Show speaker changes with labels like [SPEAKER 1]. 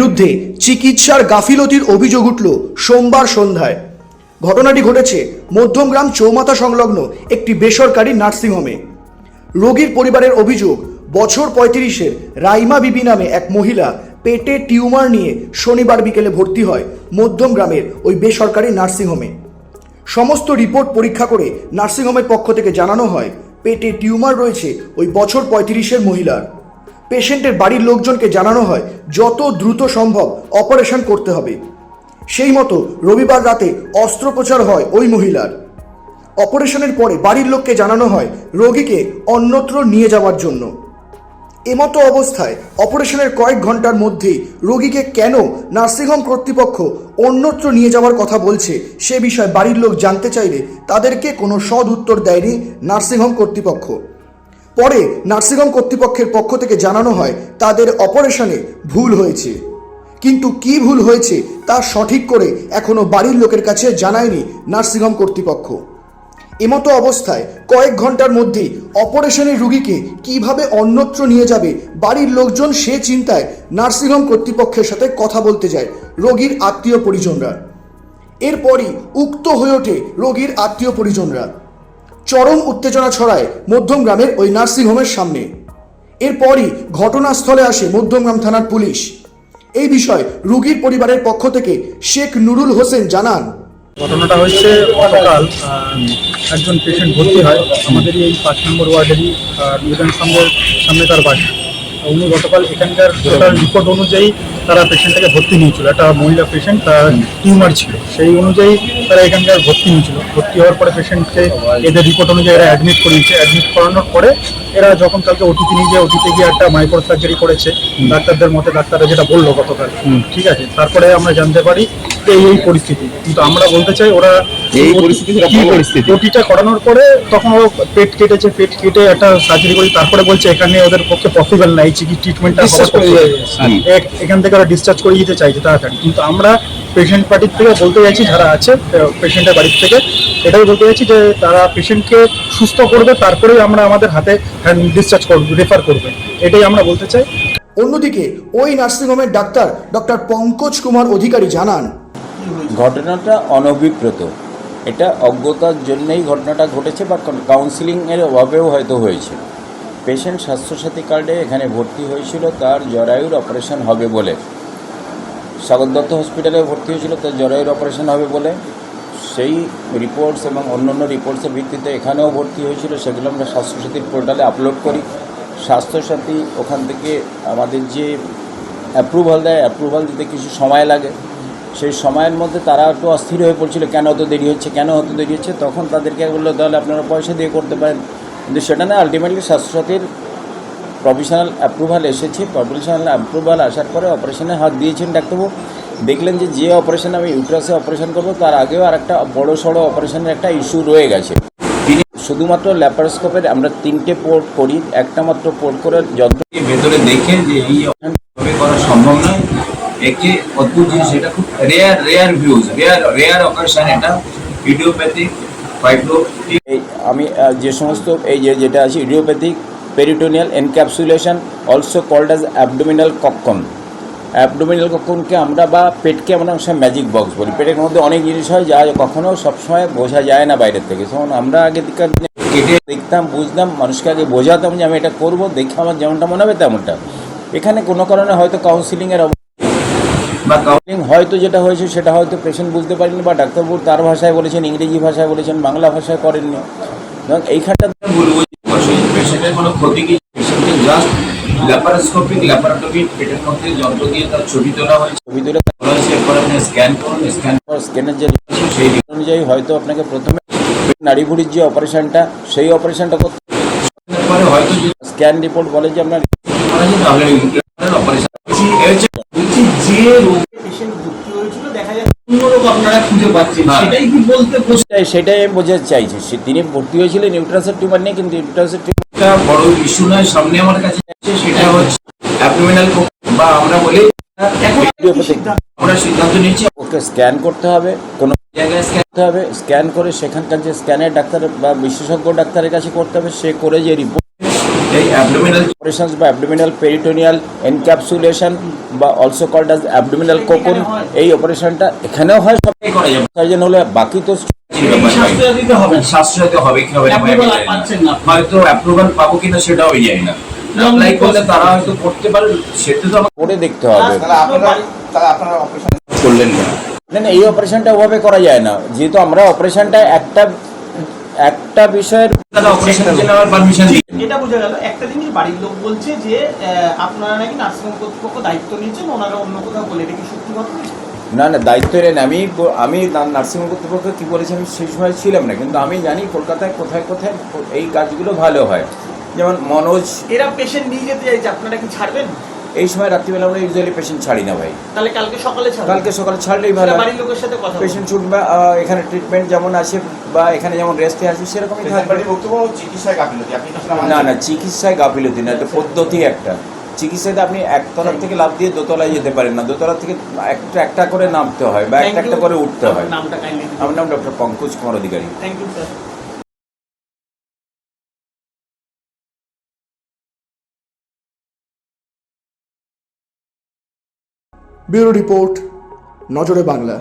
[SPEAKER 1] বিরুদ্ধে চিকিৎসার গাফিলতির অভিযোগ উঠল সোমবার সন্ধ্যায়। ঘটনাটি ঘটেছে মধ্যমগ্রাম চৌমাথা সংলগ্ন একটি বেসরকারি নার্সিংহোমে রোগীর পরিবারের অভিযোগ, বছর পঁয়ত্রিশের রাইমা বিবি নামে এক মহিলা পেটে টিউমার নিয়ে শনিবার বিকেলে ভর্তি হয় মধ্যমগ্রামের ওই বেসরকারি নার্সিংহোমে সমস্ত রিপোর্ট পরীক্ষা করে নার্সিংহোমের পক্ষ থেকে জানানো হয়, পেটে টিউমার রয়েছে ওই বছর পঁয়ত্রিশের মহিলার। পেশেন্টের বাড়ির লোকজনকে জানানো হয়, যত দ্রুত সম্ভব অপারেশন করতে হবে। সেই মতো রবিবার রাতে অস্ত্রোপচার হয় ওই মহিলার। অপারেশনের পরে বাড়ির লোককে জানানো হয়, রোগীকে অন্যত্র নিয়ে যাওয়ার জন্য। এমতো অবস্থায় অপারেশনের কয়েক ঘণ্টার মধ্যেই রোগীকে কেন নার্সিংহোম কর্তৃপক্ষ অন্যত্র নিয়ে যাওয়ার কথা বলছে, সে বিষয়ে বাড়ির লোক জানতে চাইলে তাদেরকে কোনো সদ উত্তর দেয়নি নার্সিংহোম কর্তৃপক্ষ। পরে নার্সিংহোম কর্তৃপক্ষের পক্ষ থেকে জানানো হয় তাদের অপারেশনে ভুল হয়েছে। কিন্তু কি ভুল হয়েছে তা সঠিক করে এখনও বাড়ির লোকের কাছে জানায়নি নার্সিংহোম কর্তৃপক্ষ। এমতো অবস্থায় কয়েক ঘণ্টার মধ্যেই অপারেশনের রুগীকে কীভাবে অন্যত্র নিয়ে যাবে, বাড়ির লোকজন সে চিন্তায় নার্সিংহোম কর্তৃপক্ষের সাথে কথা বলতে যায় রোগীর আত্মীয় পরিজনরা। এরপরই উক্ত হয়ে ওঠে রোগীর আত্মীয় পরিজনরা। চরম উত্তেজনা ছড়ায় মধ্যমগ্রামের ওই নার্সিংহোমের সামনে। এরপরই ঘটনাস্থলে আসে মধ্যমগ্রাম থানার পুলিশ। এই বিষয়ে রুগীর পরিবারের পক্ষ থেকে শেখ নুরুল হোসেন জানান।
[SPEAKER 2] ঘটনাটা হচ্ছে গতকাল একজন পেশেন্ট ভর্তি হয়। আমাদের এই পাঁচ নম্বর ওয়ার্ডেরই নিবেদন সামনে তার বাড়ি উনি গতকাল এখানকার টোটাল রিপোর্ট অনুযায়ী তারা পেশেন্টটাকে ভর্তি নিয়েছিল। একটা মহিলা পেশেন্ট তার টিউমার ছিল। সেই অনুযায়ী তারা এখানকার ভর্তি নিয়েছিল। ভর্তি হওয়ার পরে পেশেন্টকে এদের রিপোর্ট অনুযায়ী এরা অ্যাডমিট করিয়েছে অ্যাডমিট করানোর পরে এরা যখন কালকে ওটিতে নিয়ে গিয়ে ওটিতে গিয়ে একটা মাইক্রো সার্জারি করেছে ডাক্তারদের মতে ডাক্তাররা যেটা বলল গতকাল ঠিক আছে? তারপরে আমরা জানতে পারি এই এই পরিস্থিতি। কিন্তু আমরা বলতে চাই ওরা
[SPEAKER 3] এই পরিস্থিতি কি পরিস্থিতি?
[SPEAKER 2] ওটিটা করানোর পরে তখন ও পেট কেটেছে পেট কেটে একটা সার্জারি করি তারপরে বলছে এখানে ওদের পক্ষে পসিবল নাই চিকি ট্রিটমেন্টটা। এখান থেকে ওরা ডিসচার্জ করে দিতে চাইছে তাড়াতাড়ি। কিন্তু আমরা পেশেন্ট পার্টির থেকে বলতে চাইছি যারা আছে পেশেন্টের বাড়ির থেকে এটাই বলতে চাইছি যে তারা পেশেন্টকে সুস্থ করবে তারপরেই আমরা আমাদের হাতে ডিসচার্জ করব রেফার করবে। এটাই আমরা বলতে চাই।
[SPEAKER 1] অন্যদিকে ওই নার্সিংহোমের ডাক্তার ডক্টর পঙ্কজ কুমার অধিকারী জানান
[SPEAKER 4] ঘটনাটা অনভিপ্রেত। এটা অজ্ঞতার জন্যই ঘটনাটা ঘটেছে বা কাউন্সিলিংয়ের অভাবেও হয়তো হয়েছে। পেশেন্ট স্বাস্থ্যসাথী কার্ডে এখানে ভর্তি হয়েছিল, তার জরায়ুর অপারেশন হবে বলে। স্বাগত দত্ত হসপিটালে ভর্তি হয়েছিল, তার জরায়ুর অপারেশন হবে বলে। সেই রিপোর্টস এবং অন্যান্য রিপোর্টসের ভিত্তিতে এখানেও ভর্তি হয়েছিল, সেগুলো আমরা স্বাস্থ্যসাথীর পোর্টালে আপলোড করি। স্বাস্থ্যসাথী ওখান থেকে আমাদের যে অ্যাপ্রুভাল দেয় অ্যাপ্রুভাল দিতে কিছু সময় লাগে। সেই সময়ের মধ্যে তারা একটু অস্থির হয়ে পড়ছিল, কেন অত দেরি হচ্ছে, কেন অত দেরি হচ্ছে, তখন তাদেরকে বলল, তাহলে আপনারা পয়সা দিয়ে করতে পারেন। কিন্তু সেটা না আলটিমেটলি স্বাস্থ্যসাথীর প্রফেশনাল অ্যাপ্রুভাল এসেছে। প্রফেশনাল অ্যাপ্রুভাল আসার পরে অপারেশনে হাত দিয়েছেন ডাক্তারবাবু। দেখলেন যে যে অপারেশন আমি ইউট্রাসে অপারেশন করব, তার আগেও আর একটা বড়ো সড়ো অপারেশনের একটা ইস্যু রয়ে গেছে। তিনি শুধুমাত্র ল্যাপারোস্কোপের আমরা তিনটে পোর্ট করি একটা মাত্র পোর্ট করে যন্ত্র
[SPEAKER 5] ভেতরে দেখে যে এই অপারেশন করা সম্ভব নয়। একে অদ্ভুত জিনিস, এটা খুব rare rare views rare rare operation এটা ইডিওপ্যাথিক
[SPEAKER 4] আমি যে সমস্ত, এই যে যেটা আছে idiopathic peritoneal encapsulation also called as abdominal cocoon abdominal কক্ষনকে আমরা বা পেটকে আমরা অনেক ম্যাজিক বক্স বলি। পেটের মধ্যে অনেক জিনিস হয় যা কখনো সবসময় বোঝা যায় না বাইরের থেকে। তখন আমরা আগে দিনে কেটে দেখতাম, বুঝতাম, মানুষকে আগে বোঝাতাম যে আমি এটা করব, দেখে আমার যেমনটা মনে হবে তেমনটা। এখানে কোনো কারণে হয়তো কাউন্সিলিংয়ের
[SPEAKER 5] বা
[SPEAKER 4] হয়তো যেটা হয়েছে সেটা হয়তো পেশেন্ট বুঝতে পারেনি বা ডাক্তারবাবু তার ভাষায় বলেছেন ইংরেজি ভাষায় বলেছেন বাংলা ভাষায় করেননি। এবং এইখানটা
[SPEAKER 5] বলব পেশেন্টের কোনো ক্ষতি কি? পেশেন্টের জাস্ট ল্যাপারোস্কোপিক ল্যাপারোটমি পেটের মধ্যে যন্ত্র দিয়ে তার ছবি তোলা হয়েছে।
[SPEAKER 4] ছবি তুলে
[SPEAKER 5] বলা হয়েছে এরপর আপনি স্ক্যান করুন স্ক্যান
[SPEAKER 4] স্ক্যানের যে সেই রিপোর্ট অনুযায়ী হয়তো আপনাকে প্রথমে নাড়ি ভুড়ির যে অপারেশনটা সেই অপারেশনটা করতে
[SPEAKER 5] করার পরে হয়তো
[SPEAKER 4] স্ক্যান রিপোর্ট বলে যে আপনার
[SPEAKER 5] অপারেশন যে রোগ পেশেন্ট ভর্তি হয়েছিল দেখা যায় অন্য রোগ আপনারা খুঁজে পাচ্ছেন সেটাই
[SPEAKER 4] আমি বোঝাতে চাইছি। সে তিনি ভর্তি হয়েছিলেন ইউট্রাসের টিউমার নিয়ে কিন্তু ইউট্রাসের টিউমার
[SPEAKER 5] একটা বড় ইস্যু নয় সামনে আমার কাছে আছে সেটা হচ্ছে অ্যাবডোমিনাল বা আমরা বলি আমরা সিদ্ধান্ত নিয়েছি।
[SPEAKER 4] ওকে স্ক্যান করতে হবে কোনো
[SPEAKER 5] জায়গায় স্ক্যান
[SPEAKER 4] করতে হবে স্ক্যান করে সেখানকার যে স্ক্যানের ডাক্তার বা বিশেষজ্ঞ ডাক্তারের কাছে করতে হবে সে করে যে রিপোর্ট
[SPEAKER 5] এই অ্যাবডোমিনাল
[SPEAKER 4] অপারেশনস বা অ্যাবডোমিনাল পেরিটোনিয়াল এনক্যাপসুলেশন বা also called as abdominal cocoon এই অপারেশনটা এখানেও হয় সব। সার্জন হলে বাকি তো
[SPEAKER 5] স্বাস্থ্য হবে। স্বাস্থ্য দিতে হবে কি হবে না। আমি হয়তো অ্যাপ্রুভাল পাবো কিনা সেটাও জানি না। অ্যাপ্লাই করলে তারা হয়তো করতে পারে সেটা তো
[SPEAKER 4] করে দেখতে হবে।
[SPEAKER 3] করলেন
[SPEAKER 4] না না এই অপারেশনটা ওভাবে করা যায় না। যেহেতু আমরা অপারেশনটা একটা একটা বিষয়ের
[SPEAKER 6] বোঝা গেল একটা জিনিস বাড়ির লোক বলছে যে আপনারা নাকি নার্সিংহোম কর্তৃপক্ষ দায়িত্ব নিয়েছেন ওনারা অন্য কোথাও বলে এটা কি সত্যি কথা
[SPEAKER 4] না না দায়িত্ব নেন আমি আমি না- নার্সিং কর্তৃপক্ষ কী বলেছি আমি সেই সময় ছিলাম না কিন্তু আমি জানি কলকাতায় কোথায় কোথায় এই কাজগুলো ভালো হয়। যেমন মনোজ
[SPEAKER 6] এরা পেশেন্ট নিয়ে যেতে চাইছে আপনারা কি ছাড়বেন?
[SPEAKER 4] এই সময় রাত্রিবেলা আমরা ইউজুয়ালি পেশেন্ট ছাড়ি না ভাই।
[SPEAKER 6] তাহলে কালকে সকালে
[SPEAKER 4] কালকে সকালে ছাড়লেই ভালো
[SPEAKER 6] বাড়ির লোকের সাথে কথা
[SPEAKER 4] পেশেন্ট ছুটবে আহ, এখানে ট্রিটমেন্ট যেমন আছে বা এখানে যেমন রেস্টে আছে সেরকমই থাকবে। না না চিকিৎসায় গাফিলতি না এটা পদ্ধতি একটা। চিকিৎসাতে আপনি একতলা থেকে লাভ দিয়ে দোতলায় যেতে পারেন না। দোতলা থেকে একটা একটা করে নামতে হয় বা একটা একটা করে উঠতে হয়।
[SPEAKER 6] নামটা কাইন্ডলি
[SPEAKER 4] আমার নাম doctor Pankaj Kumar Adhikari.
[SPEAKER 6] Thank you sir
[SPEAKER 1] bureau report নজরে বাংলা।